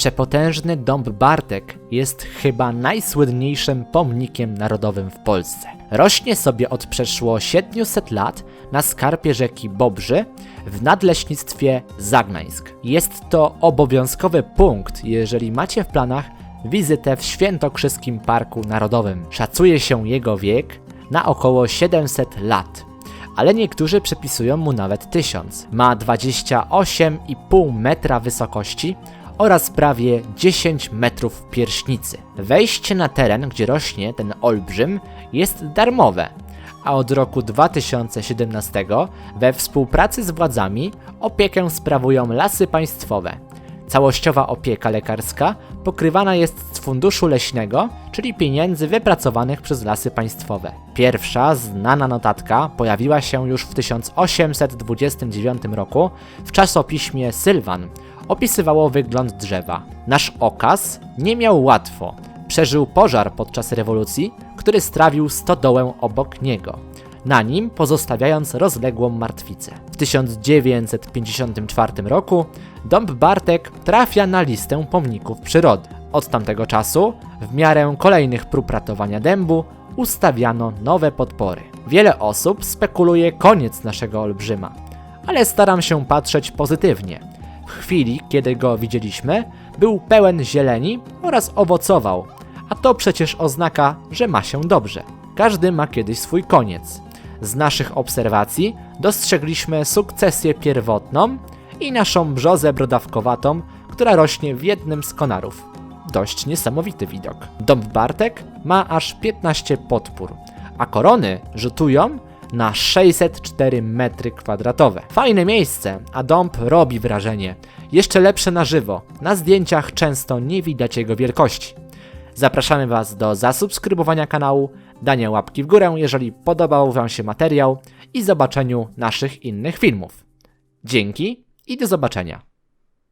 Przepotężny dąb Bartek jest chyba najsłynniejszym pomnikiem narodowym w Polsce. Rośnie sobie od przeszło 700 lat na skarpie rzeki Bobrzy w nadleśnictwie Zagnańsk. Jest to obowiązkowy punkt, jeżeli macie w planach wizytę w Świętokrzyskim Parku Narodowym. Szacuje się jego wiek na około 700 lat ale niektórzy przypisują mu nawet 1000. Ma 28,5 metra wysokości oraz prawie 10 metrów pierśnicy. Wejście na teren, gdzie rośnie ten olbrzym, jest darmowe, a od roku 2017 we współpracy z władzami opiekę sprawują lasy państwowe. Całościowa opieka lekarska pokrywana jest z funduszu leśnego, czyli pieniędzy wypracowanych przez lasy państwowe. Pierwsza znana notatka pojawiła się już w 1829 roku w czasopiśmie Sylwan. Opisywało wygląd drzewa. Nasz okaz nie miał łatwo. Przeżył pożar podczas rewolucji, który strawił stodołę obok niego na nim pozostawiając rozległą martwicę. W 1954 roku Dąb Bartek trafia na listę pomników przyrody. Od tamtego czasu, w miarę kolejnych prób ratowania dębu, ustawiano nowe podpory. Wiele osób spekuluje koniec naszego olbrzyma, ale staram się patrzeć pozytywnie. W chwili, kiedy go widzieliśmy, był pełen zieleni oraz owocował, a to przecież oznaka, że ma się dobrze. Każdy ma kiedyś swój koniec. Z naszych obserwacji dostrzegliśmy sukcesję pierwotną i naszą brzozę brodawkowatą, która rośnie w jednym z konarów. Dość niesamowity widok. Dąb Bartek ma aż 15 podpór, a korony rzutują na 604 metry kwadratowe. Fajne miejsce, a dąb robi wrażenie. Jeszcze lepsze na żywo. Na zdjęciach często nie widać jego wielkości. Zapraszamy Was do zasubskrybowania kanału, dania łapki w górę, jeżeli podobał Wam się materiał i zobaczeniu naszych innych filmów. Dzięki i do zobaczenia.